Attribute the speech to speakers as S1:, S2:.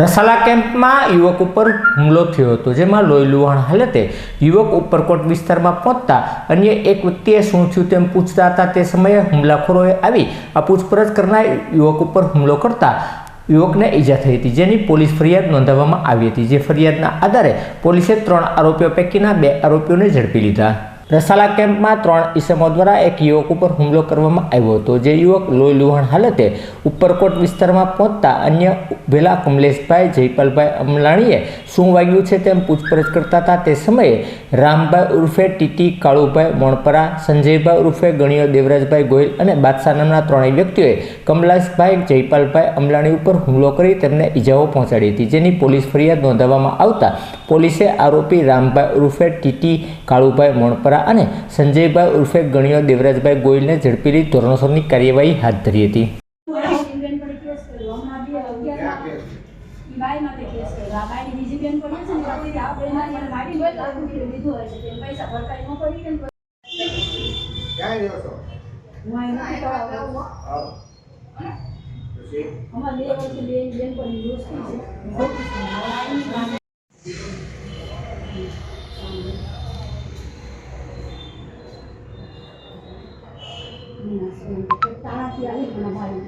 S1: રસાલા કેમ્પમાં યુવક ઉપર હુમલો થયો હતો, જેમાં લોહી લુહાણ હાલતે યુવક ઉપરકોટ વિસ્તારમાં પહોંચતા અન્ય એક વ્યક્તિએ શું થયું તેમ પૂછતા હતા. તે સમયે હુમલાખોરોએ આવી આ પૂછપરછ કરનાર યુવક ઉપર હુમલો કરતા યુવકને ઈજા થઈ હતી, જેની પોલીસ ફરિયાદ નોંધાવવામાં આવી હતી, જે ફરિયાદના આધારે પોલીસે ત્રણ આરોપીઓ પૈકીના બે આરોપીઓને ઝડપી લીધા. રસાલા કેમ્પમાં ત્રણ ઇસમો દ્વારા એક યુવક ઉપર હુમલો કરવામાં આવ્યો હતો. જે યુવક લોહી લુહાણ હાલતે ઉપરકોટ વિસ્તારમાં પહોંચતા અન્ય ભેલા કમલેશભાઈ જયપાલભાઈ અમલાણીએ શું વાગ્યું છે તેમ પૂછપરછ કરતા હતા. તે સમયે રામભાઈ ઉર્ફે ટીટી કાળુભાઈ મોણપરા, સંજયભાઈ ઉર્ફે ગણિયો દેવરાજભાઈ ગોયલ અને બાદશાહ નામના ત્રણેય વ્યક્તિઓએ કમલાશભાઈ જયપાલભાઈ અમલાણી ઉપર હુમલો કરી તેમને ઈજાઓ પહોંચાડી હતી. જેની પોલીસ ફરિયાદ નોંધાવવામાં આવતા પોલીસે આરોપી રામભાઈ ઉર્ફે ટીટી કાળુભાઈ મોણપરા અને સંજયભાઈ ઉર્ફે ગણિયો દેવરાજભાઈ ગોયલને ઝડપી લઈ ધોરણસરની કાર્યવાહી હાથ ધરી હતી
S2: બેન પર કેસ કર્યો આ બાઈની બીજી છે ને પછી આ બેન મને મારી ગઈ લાખ રૂપિયા લીધો હશે તેમ પૈસા ભરપાઈ ન કરી કે
S3: ક્યાં રહ્યો છો
S2: હું અહીં નથી કરાવતો.
S3: આવો. પછી
S2: બે વર્ષથી બેન બેન પરની દોસ્તી છે ખોટી છે. હવે આઈની વાત તાણાથી આવી મને મારી